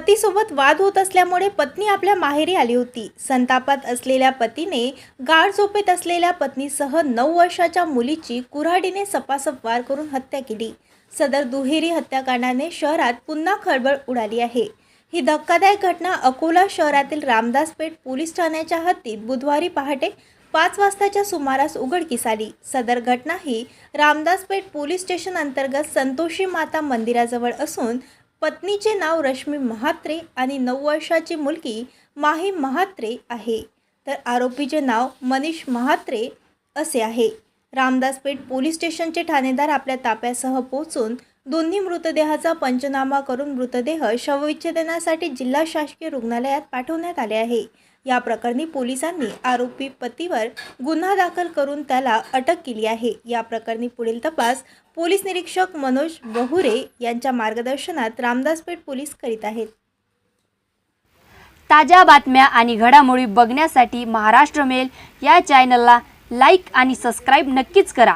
पतीसोबत वाद होत असल्यामुळे पत्नी आपल्या माहेरी आली होती. संतापात असलेल्या पतीने गाढ झोपेत असलेल्या पत्नीसह नऊ वर्षाच्या मुलीची कुऱ्हाडीने सपासप वार करून हत्या केली. सदर दुहेरी हत्याकांडाने शहरात पुन्हा खळबळ उडाली आहे. ही धक्कादायक घटना अकोला शहरातील रामदासपेठ पोलीस ठाण्याच्या हद्दीत बुधवारी पहाटे पाच वाजताच्या सुमारास उघडकीस आली. सदर घटना ही रामदासपेठ पोलीस स्टेशन अंतर्गत संतोषी माता मंदिराजवळ असून पत्नीचे नाव रश्मी महात्रे आणि नऊ वर्षाची मुलगी माही महात्रे आहे. तर आरोपीचे नाव मनीष महात्रे असे आहे. रामदासपेठ पोलीस स्टेशनचे ठाणेदार आपल्या ताप्यासह पोहोचून दोन्ही मृतदेहाचा पंचनामा करून मृतदेह शवविच्छेदनासाठी जिल्हा शासकीय रुग्णालयात पाठवण्यात आले आहे. या प्रकरणी पोलिसांनी आरोपी पतीवर गुन्हा दाखल करून त्याला अटक केली आहे. या प्रकरणी पुढील तपास पोलीस निरीक्षक मनोज बहुरे यांच्या मार्गदर्शनात रामदासपेठ पोलीस करीत आहेत. ताज्या बातम्या आणि घडामोडी बघण्यासाठी महाराष्ट्र मेल या चॅनलला लाईक आणि सबस्क्राईब नक्कीच करा.